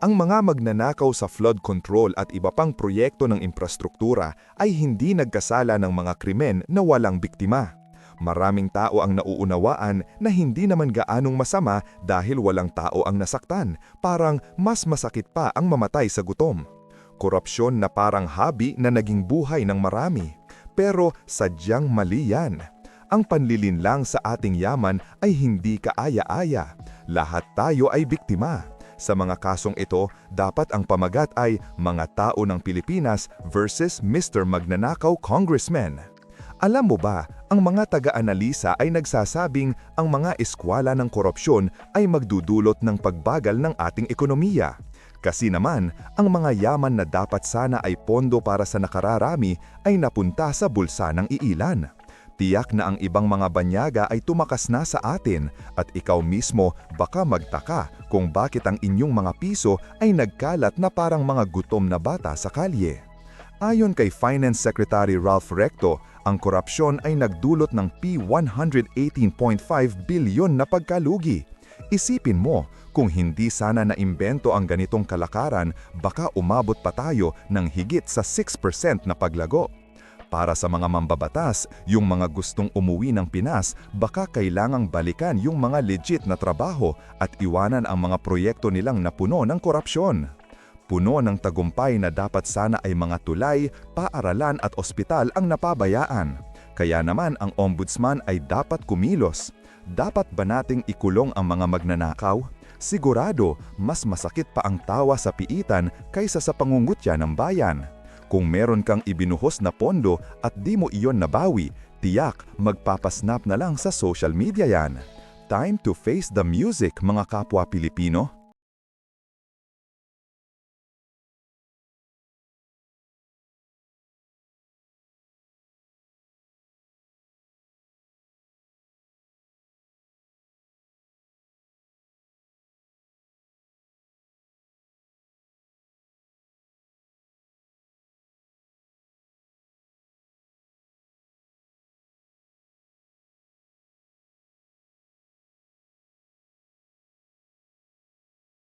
Ang mga magnanakaw sa flood control at iba pang proyekto ng infrastruktura ay hindi nagkasala ng mga krimen na walang biktima. Maraming tao ang nauunawaan na hindi naman gaanong masama dahil walang tao ang nasaktan, parang mas masakit pa ang mamatay sa gutom. Korupsyon na parang hobby na naging buhay ng marami. Pero sadyang mali yan. Ang panlilinlang sa ating yaman ay hindi kaaya-aya. Lahat tayo ay biktima. Sa mga kasong ito, dapat ang pamagat ay mga tao ng Pilipinas versus Mr. Magnanakaw Congressman. Alam mo ba, ang mga taga-analisa ay nagsasabing ang mga eskwala ng korupsyon ay magdudulot ng pagbagal ng ating ekonomiya. Kasi naman, ang mga yaman na dapat sana ay pondo para sa nakararami ay napunta sa bulsa ng iilan. Tiyak na ang ibang mga banyaga ay tumakas na sa atin at ikaw mismo baka magtaka kung bakit ang inyong mga piso ay nagkalat na parang mga gutom na bata sa kalye. Ayon kay Finance Secretary Ralph Recto, ang korupsyon ay nagdulot ng P118.5 bilyon na pagkalugi. Isipin mo, kung hindi sana naimbento ang ganitong kalakaran, baka umabot pa tayo ng higit sa 6% na paglago. Para sa mga mambabatas, yung mga gustong umuwi ng Pinas, baka kailangang balikan yung mga legit na trabaho at iwanan ang mga proyekto nilang napuno ng korupsyon. Puno ng tagumpay na dapat sana ay mga tulay, paaralan at ospital ang napabayaan. Kaya naman ang ombudsman ay dapat kumilos. Dapat ba nating ikulong ang mga magnanakaw? Sigurado, mas masakit pa ang tawa sa piitan kaysa sa pangungutya ng bayan. Kung meron kang ibinuhos na pondo at di mo iyon nabawi, tiyak magpapasnap na lang sa social media yan. Time to face the music mga kapwa Pilipino.